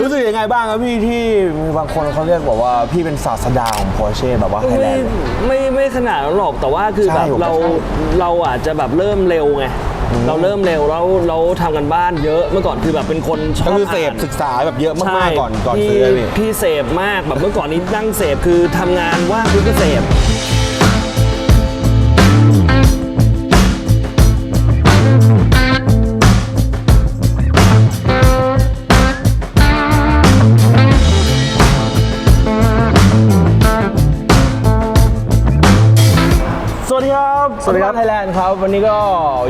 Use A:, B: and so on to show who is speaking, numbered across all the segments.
A: รู้สึกยังไงบ้างครับพี่ที่มีบางคนเขาเรียกบอกว่าพี่เป็นศาสดาของ Porsche แบบว่าไฮ
B: ไม่
A: แลนด์
B: ไม่ไม่ขนาดนั้นหรอกแต่ว่าคือ
A: ใช่
B: แบบ
A: ผมก็
B: เรา
A: ใช่
B: เราอาจจะแบบเริ่มเร็วไงเราเริ่มเร็วแล้วเราทำกันบ้านเยอะเมื่อก่อนคือแบบเป็นคนชอบ
A: ก็คือเสพา
B: น
A: ศึกษาแบบเยอะ
B: ใช่
A: มากๆก่อนก่อน
B: พี่
A: ซื้อเลยพี่
B: พี่เสพมากแบบเมื่อก่อนนี้นั่งเสพคือทำงานว่างพี่ก็เสพ
A: สวัสดีครับไทยแลนด์ครับ วันนี้ก็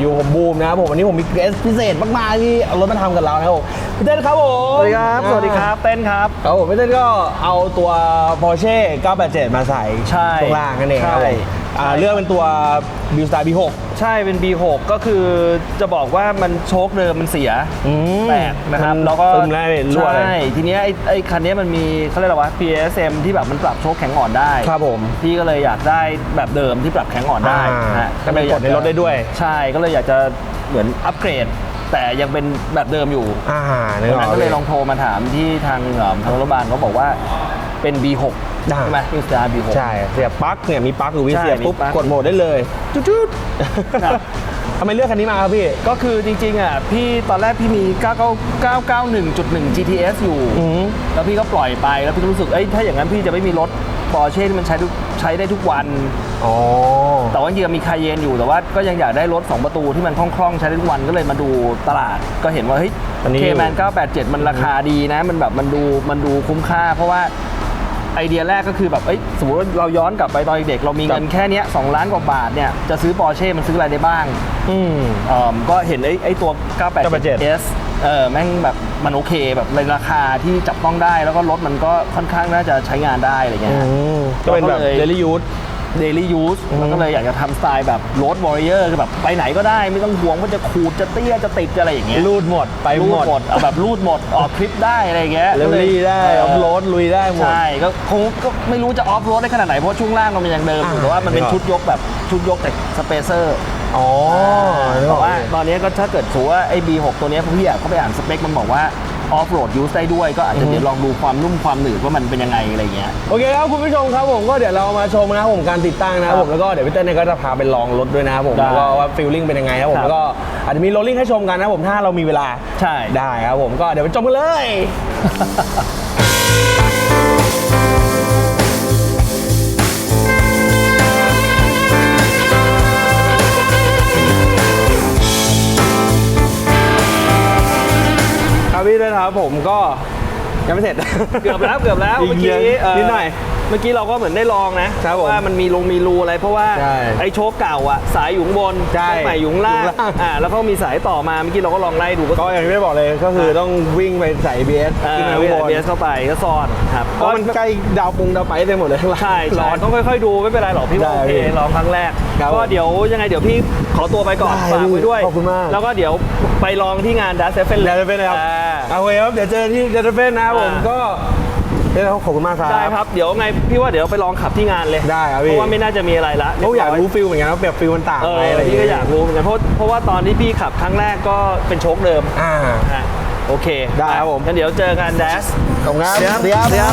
A: อยู่ผมบูมนะครับผมวันนี้ผมมีเกสพิเศษมากๆที่เอารถมาทำกับเรานะครับผมพี่เต้นครับผม
B: สวัสดีครับสวัสดีครับเต้นครับ
A: ครับผมพี่เต้นก็เอาตัว Porsche 987 มาใส่
B: ใช่
A: ช่วงล่างนั่นเองครับ
B: ใช่
A: ผมอ่าเลือกเป็นตัว b i l Star B6
B: ใช่เป็น B6 ก็คือจะบอกว่ามันโชคเดิมมันเสีย
A: อืม
B: แตกนะครับ
A: มัน
B: แล้วก็
A: ซึมได้รั่วเลย
B: ใช่ทีเนี้ยไอ้ไอ้คันเนี้ยมันมีเขาเรียกอะไรวะ PSM ที่แบบมันปรับโชคแข็งอ่อนได้
A: ครับผม
B: พี่ก็เลยอยากได้แบบเดิมที่ปรับแข็งอ่อนได้
A: อ่า
B: ฮะ
A: ก็เป็นกดในรถได้ด้วย
B: ใช่ก็เลยอยากจะเหมือนอัปเกรดแต่ยังเป็นแบบเดิมอยู่
A: อ่านึก
B: ดัง
A: ออ
B: นั้น
A: ก
B: ก็เลยลองโทรมาถามที่ทางเอ่อทางรัฐบาลเขาบอกว่าเป็น B6
A: ได้
B: ใช่ไหมอินสตา B6
A: ใช่เสียบปลั๊กเนี่ยมีปลั๊กอยู่วิ
B: ใช่
A: เสียบปุ๊บ
B: มีปลั๊ก
A: กดโหมดได้เลยจุด
B: ครับ
A: ๆทำไมเลือกคันนี้มาครับพี่
B: ก็คือจริงๆอะพี่ตอนแรกพี่มี 991.1 GTS อยู่
A: อืม
B: แล้วพี่ก็ปล่อยไปแล้วพี่ก็รู้สึกเอ้ยถ้าอย่างนั้นพี่จะไม่มีรถปอร์เช่ที่มันใช้ทุกใช้ได้ทุกวัน
A: อ๋อ
B: แต่ว่าจริงๆมีคาเยนอยู่แต่ว่าก็ยังอยากได้รถ 2 ประตูที่มันคล่องๆ ใช้ได้ทุกวันก็เลยมาดูตลาดก็เห็นว่าเฮ้ย
A: อันนี้
B: เคแมน987 มันราคาดีนะ มันแบบมันดูมันดูคุ้มค่า เพราะว่า ไอเดียแรกก็คือแบบเอ้ยสมมติว่าเราย้อนกลับไปตอนเด็กๆเรามีเงินแค่เนี้ย2ล้านกว่าบาทเนี่ยจะซื้อปอร์เช่มันซื้ออะไรได้บ้าง
A: อืม
B: เอิ่มก็เห็นไอ้ไอ้ตัว
A: 987
B: 987 S เออแม่งแบบมันโอเคแบบในราคาที่จับต้องได้แล้วก็รถมันก็ค่อนข้างน่าจะใช้งานได้อะไรเงี้ย
A: ก็เป็นแบบ
B: เราก็เลย
A: เดลี่ยูท
B: daily use แล้วก็เลยอยากจะทำสไตล์แบบ road warrior คือแบบไปไหนก็ได้ไม่ต้องห่วงว่าจะขูดจะเตี้ยจะติดจะอะไรอย่างเงี้ย
A: รูดหมดไป
B: รู
A: หม
B: ด
A: ด
B: หมดเอาแบบรูดหมดออกทริปได้อะไรอย่างเงี้ย
A: เรลลี่ได้ออฟโรดลุยได้หมด
B: ใช่ก็คงก็ไม่รู้จะออฟโรดได้ขนาดไหนเพราะช่วงล่างมันยังเดิมอยู่
A: อ่า
B: แต่ว่ามันเป็น
A: นึกออก
B: ชุดยกแบบชุดยกแต่สเปเซอร์
A: อ๋อนึกอ
B: แต่
A: อก
B: ว่าตอนนี้ก็ถ้าเกิดถือว่าไอ้ B6 ตัวเนี้ยพี่อยากเข้าไปอ่านสเปคมันบอกว่า ออฟโรดยูสได้ด้วยก็อาจจะเดี๋ยวลองดูความนุ่มความหนืดว่ามันเป็นยังไงอะไรเงี้ย
A: โอเคครับคุณผู้ชมครับผมก็เดี๋ยวเรามาชมนะครับผมการติดตั้งนะครับผมแล้วก็เดี๋ยวพี่เต้นเนี่ยก็จะพาไปลองรถด้วยนะครับผม
B: ได้
A: แล้วก็ว่าฟิลลิ่งเป็นยังไงนะครับผม
B: ครับ
A: แล้วก็อาจจะมีโรลลิ่งให้ชมกันนะครับผมถ้าเรามีเวลา
B: ใช่
A: ได้ครับผมก็เดี๋ยวไปชมกันเลย ครับพี่ด้วยนะครับผมก็ยังไม่เสร็จ
B: เกือบแล้วเกือบแล้ว
A: อีก
B: เมื่อกี้
A: เยอะ
B: เนิ
A: ดหน่อย
B: เมื่อกี้เราก็เหมือนได้ลองนะครับ
A: ผม
B: ว่ามันมีลงมีรูอะไรเพราะว่า
A: ใช่
B: ไอ้โชคเก่าอะสายอยู่ข้างบน
A: ใช่
B: โชคใหม่อยู่ข้างล่าง
A: อยู่ข้างล่าง
B: อ่าแล้วก็มีสายต่อมาเมื่อกี้เราก็ลองไล่ดูก็
A: ก็อย่างที่ได้บอกเลยก็คือต้องวิ่งไปใส่ ABS
B: เอ
A: ขึ้น
B: อ
A: มา
B: เว
A: ข้างบน
B: เบียสเข้าไปก็ซ่อนครับ
A: เพราะมันใกล้ดาวปงดาวไปเต็มหมดเลยข้างล่าง
B: ใช่
A: ร้
B: ใช่
A: อน
B: ต้องค่อยๆดูไม่เป็นไรหรอกพี่ว่า
A: ได้
B: โอเค
A: พี่
B: ลองครั้งแรก
A: ครับ
B: ก็เดี๋ยวยังไงเดี๋ยวพี่ขอตัวไปก่อน
A: ได้
B: ฝากไว้ด้วย
A: ขอบคุณมาก
B: แล้วก็เดี๋ยวไปลองที่งานดัสเซฟเฟน
A: เดี๋ยวจะเป็นนะครับเอาไว้ครับ เดี๋ยวเจอที่เดนเฟนนะครับผม
B: อ่า
A: ก็ เดี๋ยวขอบคุณมากครับ
B: ได้ครับ เดี๋ยวไงพี่ว่าเดี๋ยวไปลองขับที่งานเลย
A: ได้ครับ
B: เพ
A: พี่
B: ราะว่าไม่น่าจะมีอะไรละ
A: เขาอยาก
B: บ
A: รู้ฟิลเหมือนกันว่าแบบฟิลมันต่าง
B: เอ
A: ไหม
B: อ
A: อะไร
B: พี่ก็อยากรู้เหมือนกันเพราะเพราะว่าตอนที่พี่ขับครั้งแรกก็เป็นโชคเดิม
A: อ่า
B: อะโอเค
A: ได้ครับผม
B: งั้นเดี๋ยวเจอกันดัส
A: ขอบคุณครับ
B: เดี๋ยว
A: เดี๋ยว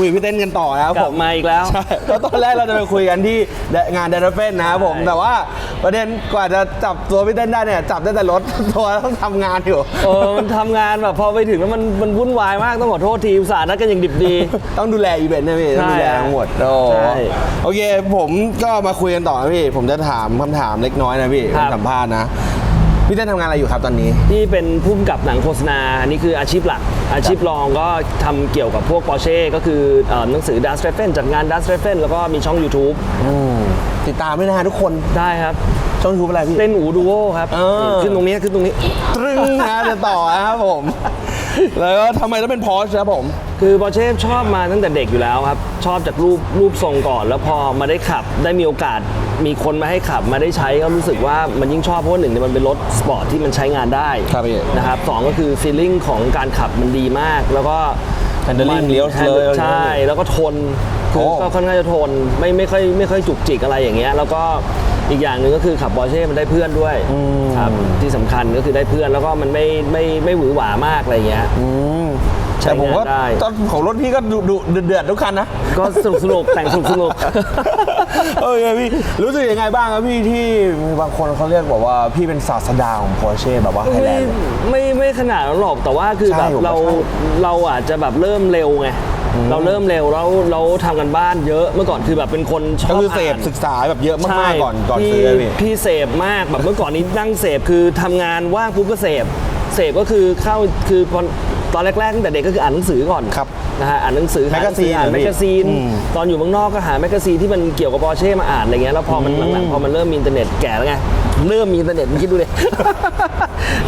A: คุยกับพี่เต้นกันต่อนะครับ
B: กลั
A: ผ
B: บ
A: ม
B: มาอีกแล้ว
A: ใช่แล้วตอนแรกเราจะไปคุยกันที่งานเดนเฟนนะครับผม
B: ใช่
A: แต่ว่าประเด็นกว่าจะจับตัวพี่เต้นได้เนี่ยจับได้แต่รถ ตัวต้องทำงานอยู่
B: เออมันทำงานแบบพอไปถึงแล้วมันมันวุ่นวายมากต้องขอโทษทีอุตส่าห์นัดกันอย่างดิบดี
A: ต้องดูแลอีเวนต์นะพี่ต้องดูแลทั้งหมดโอ้
B: ใช่
A: โอเค ผมก็มาคุยกันต่อนะพี่ ผมจะถามคำถามเล็กน้อยนะพี่
B: ครับ
A: สัมภาษณ์นะ พี่เต้นทำงานอะไรอยู่ครับตอนนี้
B: ที่เป็นผู้กำกับหนังโฆษณาอันนี้คืออาชีพหลัก อาชีพรองก็ทำเกี่ยวกับพวก Porsche ก็คือเอ่อหนังสือ Dust r e f e n จัดงาน Dust r e f e n แล้วก็มีช่อง YouTube
A: ติดตามด้วยนะฮะทุกคน
B: ได้ครับ
A: ช่องยูอะไรพี่
B: เต้นอูดูโอครับ
A: เออ
B: ขึ้นตรงนี้ขึ้นตรงนี้
A: ตรึงนะจะต่อนะครับผม แล้วก็ทำไมต้องเป็นพอชครับผม
B: คือปอร์เช่ชอบมาตั้งแต่เด็กอยู่แล้วครับ ชอบจากรูปรูปทรงก่อน แล้วพอมาได้ขับได้มีโอกาส มีคนมาให้ขับมาได้ใช้ก็รู้สึกว่ามันยิ่งชอบเพราะว่าหนึ่งเนี่ยมันเป็นรถสปอร์ตที่มันใช้งานได้
A: ครับพี่
B: นะครับสองก็คือฟีลลิ่งของการขับมันดีมาก แล้วก็
A: Handling
B: มัน
A: เลี้ยวเลย
B: ใช่ แล้วก็ทนคือ
A: โอ้
B: ก็ค่อนข้างจะทนไม่ไม่ค่อยไม่ค่อยจุกจิกอะไรอย่างเงี้ยแล้วก็ อีกอย่างหนึ่งก็คือขับปอร์เช่มันได้เพื่อนด้วยครับที่สำคัญก็คือได้เพื่อนแล้วก็มันไม่ไม่ไม่หวือหวามากอะไรอย่างเงี้ย
A: อืม
B: ใช้
A: แต่ผมก็
B: งานได้
A: ตอนของรถพี่ก็ดุดุเดือดเดือดทุกคันนะ
B: ก็สนุกสนุกแต่งสนุกสนุก
A: เออพี่รู้สึกยังไงบ้างครับพี่ที่มีบางคนเขาเรียกบอกว่าพี่เป็นศาสดาของพอร์เช่แบบว่าไฮ
B: ไม่
A: แลนด์
B: ไม่ไม่ขนาดนั้นหรอกแต่ว่าคือ
A: ใช่
B: แบบ
A: ผมว่า
B: เรา
A: ใช่
B: เราอาจจะแบบเริ่มเร็วไง เราเริ่มเร็วแล้วเราทำกันบ้านเยอะเมื่อก่อนคือแบบเป็นคนชอบ
A: ก็คือเสพา
B: น
A: ศึกษาแบบเยอะ
B: ใช่
A: มากๆก่อนก่อน
B: พี่
A: ซื้อเลยพี่
B: พี่เสพมากแบบเมื่อก่อนนี้นั่งเสพคือทำงานว่างปุ๊บก็เสพเสพก็คือเข้าคือตอนตอนแรกๆตั้งแต่เด็กก็คืออ่านหนังสือก่อน
A: ครับ
B: นะฮะอ่านหนังสือห
A: แมกกาซีน
B: อ่าน
A: เหรอ
B: แม
A: พี่
B: กกาซีน
A: อืม
B: ตอนอยู่เมืองนอกก็หาแมกกาซีนที่มันเกี่ยวกับปอร์เช่มาอ่านอะไรเงี้ยแล้วพอมันหลังๆพอมันเริ่มมีอินเทอร์เน็ตแก่แล้วไงเริ่มมีอินเทอร์เน็ตมึงคิดดูเลย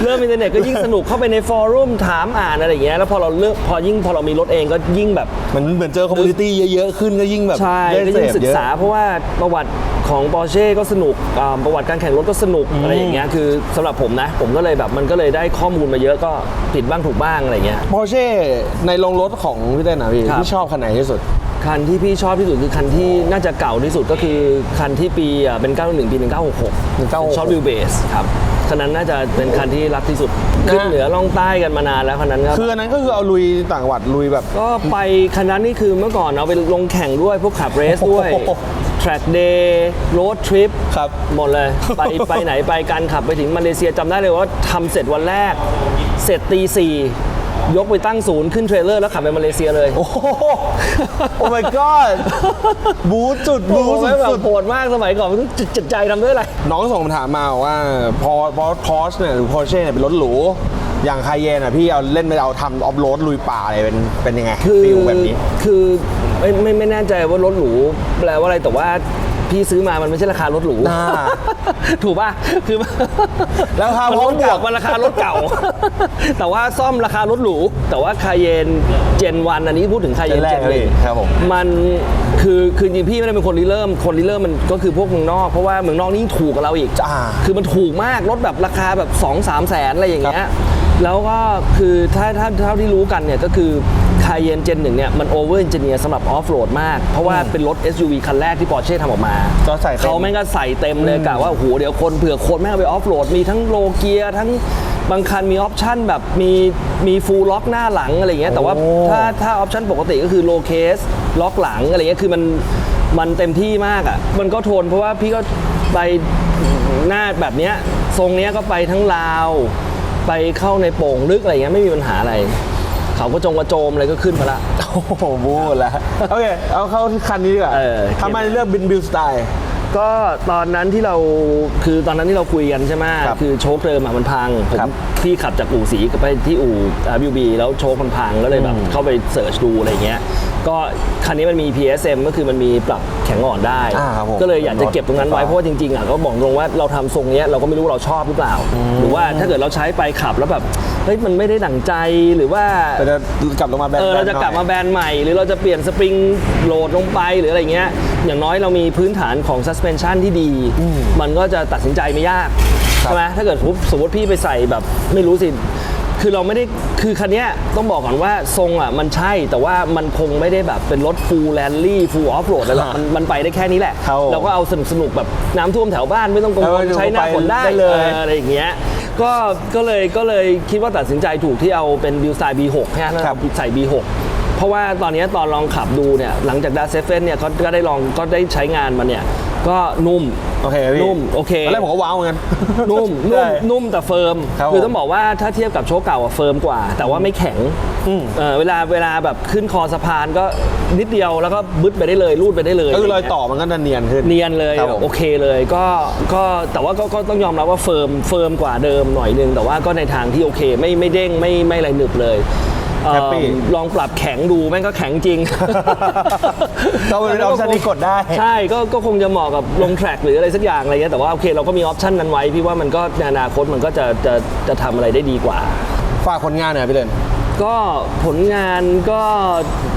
B: เริ่มมีอินเทอร์เน็ตก็ยิ่งสนุกเข้าไปในฟอรัมถามอ่านอะไรอย่างเงี้ยแล้วพอเราเลือกพอยิ่งพอเรามีรถเองก็ยิ่งแบบ
A: มันเหมือนเจอคอมมูนิตี้เยอะๆขึ้นก็ยิ่งแบบ
B: ใช่
A: ได้
B: ก็ยิ่ง
A: เสพ
B: ศึก
A: เยอะ
B: ษาเพราะว่าประวัติ ของปอร์เช่ก็สนุกอ่าประวัติการแข่งรถก็สนุกอะไรอย่างเงี้ยคือสำหรับผมนะ ผมก็เลยแบบมันก็เลยได้ข้อมูลมาเยอะก็ผิดบ้างถูกบ้างอะไรเงี้ย
A: พอร์เช่ในโรงรถของพี่เต้นนะพี่
B: ครับ
A: พี่ชอบคันไหนที่สุด
B: คันที่พี่ชอบที่สุดคือคันที่น่าจะเก่าที่สุดก็คือคันที่ปีอะเป็น 911ปี 1966
A: 1966
B: ชอบวิวเบสครับ คันนั้นน่าจะเป็นคันที่รักที่สุดขึ้นเหนือล่องใต้กันมานานแล้วคันนั้นครับ
A: คืออันนั้นก็คือเอาลุยต่างจังหวัดลุยแบบ
B: ก็ไปคันนั้นนี่คือเมื่อก่อนเอาไปลงแข่งด้วยพวกขับเรสด้วย
A: โอ้โห
B: track day road trip
A: ครับ
B: หมดเลย ไปไปไหนไปกันขับไปถึงมาเลเซียจำได้เลยว่าทำเสร็จวันแรก เสร็จตีสี่ ยกไปตั้งศูนย์ขึ้นเทรลเลอร์แล้วขับไปมาเลเซียเลย
A: โอ้โหโอ้ my god บู๊จุด
B: โอ้
A: บู๊
B: โห
A: สุ
B: ไม่แบบ
A: ด
B: โหดมากสมัยก่อนมันต้องจิตจิตใจทำด้วยอะไร
A: ๆน้องส่งคำถามมาว่า พอพอพอชเนี่ยหรือพอเช่เนี่ยเป็นรถหรู อย่างคาเยนอะพี่เอาเล่นไปเอาทำออฟโรดลุยป่าเลยเป็นเป็นยังไง
B: คือ
A: ฟิลแบบนี้
B: คือไม่ไม่ไม่แน่ใจว่ารถหรูแปลว่าอะไรแต่ว่า พี่ซื้อมามันไม่ใช่ราคารถหรู
A: อ่า
B: ถูกป่ะคือ
A: ราคา
B: มัน
A: พร้อ
B: ร
A: ม
B: ถ
A: บว
B: เก่ากมันราคารถเก่า แต่ว่าซ่อมราคารถหรูแต่ว่าคาเยนเจนวันอันนี้พูดถึงคาเยน
A: Gen แร
B: เจ
A: ก
B: นหนึ่ง
A: ครับผม
B: มันคือคือจริงๆพี่ไม่ได้เป็นคนริเริ่ม คนริเริ่มมันก็คือพวกเมืองนอกเพราะว่าเมืองนอกนี่ยิ่งถูกกับเราอีก
A: อ่า
B: คือมันถูกมากรถแบบราคาแบบ2 3แสนอะไรอย่างเงี้ยแล้วก็คือถ้าถ้าเท่าที่รู้กันเนี่ยก็คือ คาเยนเจนหนึ่งเนี่ยมันโอเวอร์ n จเนียสำหรับออฟโรดมาก เพราะว่าเป็นรถ SUV คันแรกที่ปอร์เช่ทำออกมา
A: ก็ใส่เต็ม
B: เขาแม่งก็ใส่เต็มเลยกะว่าโอ้โหเดี๋ยวคนเผื่อคนแม่งเอาไปออฟโรดมีทั้งโลเกียร์ทั้งบางคันมีออปชั่นแบบมีมีฟูลล็อกหน้าหลังอะไรอย่างเงี้ยแต่ว่า
A: โอ้
B: ถ้าถ้าออปชั่นปกติก็คือโลเคสล็อกหลังอะไรเงี้ยคือมันมันเต็มที่มากอะมันก็ทนเพราะว่าพี่ก็ไปหน้าแบบเนี้ยทรงเนี้ยก็ไปทั้งลาว ไปเข้าในโป่งลึกอะไรเงี้ยไม่มีปัญหาอะไร เขาก็จงกระโจมอะไรก็ขึ้นมาละ
A: โอ้โหบู๊แล้วโอเค เอาเข้าที่คันนี้ดีกว่า
B: เออ
A: ทำไมเลือกบินบิลสไตล์
B: ก็ตอนนั้นที่เราคือตอนนั้นที่เราคุยกันใช่ไหม
A: ครับ
B: คือโชคเดิมอะมันพังผม
A: ครับ
B: พี่ขับจากอู่สีไปที่อู่บิวบีแล้วโชคมันพังก็เลยแบบเข้าไปเสิร์ชดูอะไรเงี้ยก็คันนี้มันมี PSM ก็คือมันมีปรับแข็งอ่อนได้
A: อ่าครับผม
B: ก็เลยอยากจะเก็บตรงนั้นไว้
A: รถ
B: เพราะว่าจริงๆอะก็บอกตรงว่าเราทำทรงเนี้ยเราก็ไม่รู้เราชอบหรือเปล่า หรือว่าถ้าเกิดเราใช้ไปขับแล้วแบบ เฮ้ยมันไม่ได้ดั่งใจหรือว่า
A: แต่จะกลับลงมาแบน
B: เออเราจะกลับมาแบรนด์ใหม่ หรือเราจะเปลี่ยนสปริงโหลดลงไปหรืออะไรเงี้ยอย่างน้อยเรามีพื้นฐานของ suspension ที่ดี มันก็จะตัดสินใจไม่ยาก
A: ครับ
B: ใช่ไหมถ้าเกิดสมมุติสมมติพี่ไปใส่แบบไม่รู้สิคือเราไม่ได้คือคันเนี้ยต้องบอกก่อนว่าทรงอะมันใช่แต่ว่ามันคงไม่ได้แบบเป็นรถฟูลแลนลี่ฟูลออฟโรดอะไรหรอกมันมันไปได้แค่นี้แหละ
A: ครับผม
B: เราก็เอาสนุกสนุกๆแบบน้ำท่วมแถวบ้านไม่ต้องกัง
A: เอ
B: ว
A: อ
B: ลใช้หน้าฝนได้
A: ไปได้เลย
B: อออะไรอย่างเงี้ย ก็ก็เลยก็เลยคิดว่าตัดสินใจถูกที่เอาเป็นบิวสไตล์ B6 แค่นั้น
A: ครับ
B: ใส่ B6 เพ ราะว่าตอนนี้ตอนลองขับดูเนี่ยหลังจากดาเซเฟนเนี่ยเขาก็ได้ลองก็ได้ใช้งานมาเนี่ยก็นุ่ม
A: โอเคพี่
B: นุ่มโอเค
A: ตอนแรกผมก็ว้าวเหมือนกัน
B: นุ่มนุ่ม
A: ใช่
B: นุ่มแต่เฟิร์ม
A: ครับ
B: คือ
A: ผม
B: ต้องบอกว่าถ้าเทียบกับโชคเก่าอะเฟิร์มกว่า แต่ว่าไม่แข็ง
A: อืม
B: เออเวลาเวลาแบบขึ้นคอสะพานก็นิดเดียวแล้วก็บึดไปได้เลยรูดไปได้เลย
A: ก็คือรอยะ
B: ไเงี้
A: ต่อมันก็จะเนียนขึ้น
B: เนียนเลย
A: ครับผม
B: โอเคเลยก็ก็แต่ว่าก็ก็ต้องยอมรับว่าเฟิร์มเฟิร์มกว่าเดิมหน่อยนึงแต่ว่าก็ในทางที่โอเค ไม่ไม่เด้งไม่ไม่อะไรหนึบเลย เอ่อ
A: แฮปปี้
B: ลองปรับแข็งดูแม่งก็แข็งจริง
A: ก็เป็นออปชั่นที่กดได้
B: ใช่ก็ก็คงจะเหมาะกับลงแทร็กหรืออะไรสักอย่างอะไรเงี้ยแต่ว่าโอเคเราก็มีออปชันนั้นไว้พี่ว่ามันก็ในอนาคตมันก็จะจะจะทำอะไรได้ดีกว่า
A: ฝากผลงานหน่อยพี่เล่น
B: ก็ผลงานก็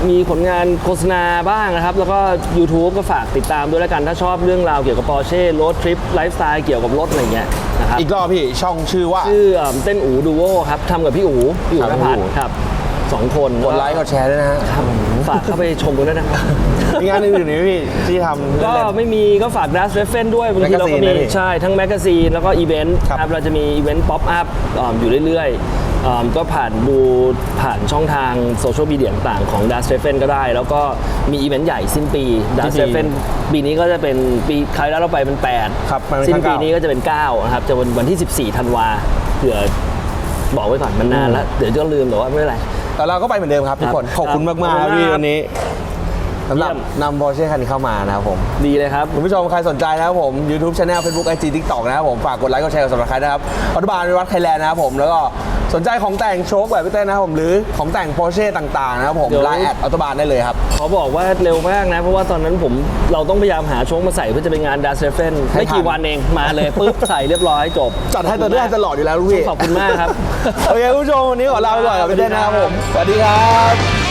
B: มีผลงานโฆษณาบ้างนะครับ แล้วก็ YouTube ก็ฝากติดตามด้วยแล้วกัน ถ้าชอบเรื่องราวเกี่ยวกับ Porsche Road Trip ไลฟ์สไตล์เกี่ยวกับรถอะไรเงี้ยนะครับ
A: อีกรอบพี่ช่องชื่อว่า
B: ชื่อเอิ่มเต้นอูดูโวครับทำกับพี่อูพี่อู
A: ครับ
B: นภัส
A: พี่อู๋
B: ครับ สองคน
A: กดไลค์กดแชร์ด้วยนะฮะ
B: ครับฝากเข้าไปชมกันด้วยนะครับ
A: มีงานอื่นๆไหมพี่ที่ทำ
B: ก็
A: เล่น
B: ไม่มีก็ฝากดัสเรฟเฟนด้วยบางทีเราก็มี
A: แมกกาซีนนะพี่
B: ใช่ ทั้งแมกกาซีนแล้วก็อีเวนต์
A: ครับ
B: ครับเราจะมีอีเวนต์ป๊อปอัพอยู่เรื่อยๆอ่าก็ผ่านดูผ่านช่องทางโซเชียลมีเดียต่างๆของดัสเรฟเฟนก็ได้ แล้วก็มีอีเวนต์ใหญ่สิ้นปีดัส
A: ที่
B: เร
A: ปี
B: ฟเฟนปีนี้ก็จะเป็นปีคราวที่แล้วเราไปเป็น 8
A: ครับมันเป็น
B: สิ้น
A: ครั้
B: ปี
A: งเก่า
B: นี้ก็จะเป็น 9 นะครับ จะวันวันที่ 14ธันวาเผื่อบอกไว้ก่อนมันนานแล้ว เดี๋ยวจะลืมแต่ว่าไม่เป็นไร
A: แต่เราก็ไปเหมือนเดิมครับทุกคน
B: ครับ
A: ขอบคุณมากๆ
B: ข
A: ค
B: อบ
A: รับ
B: คุณ
A: พี่
B: มาก
A: วันนี้ สำหรับ
B: เยี่ยม
A: นำ Porsche คันนี้เข้ามานะครับผม
B: ดีเลยครับ
A: คุณผู้ชมใครสนใจนะครับผม YouTube Channel Facebook IG TikTok นะครับผม ฝากกดไลค์กดแชร์กด subscribe นะครับออตบานวิวัฒน์ไทยแลนด์นะครับผม แล้วก็สนใจของแต่งโชคแบบพี่เต้นนะครับผม หรือของแต่ง Porsche ต่างๆนะครับผม
B: เดี๋ยว
A: ไลน์แอดออตบานได้เลยครับ
B: ขอบอกว่าเร็วมากนะ เพราะว่าตอนนั้นผมเราต้องพยายามหาโชคมาใส่เพื่อจะไปงานดัสเซฟเฟน
A: ให้
B: ไม่กี่
A: ทัน
B: วันเองมาเลยปุ๊บใส่เรียบร้อยจบ
A: จัดให้ตัวเลือกตลอดอยู่แล้วลูกพี่
B: ขอบคุณมากครับ
A: โอเคคุณผู้ชมวันนี้ขอลาไปก่อนกับพี่เต้นนะครับผมสวัสดีครับ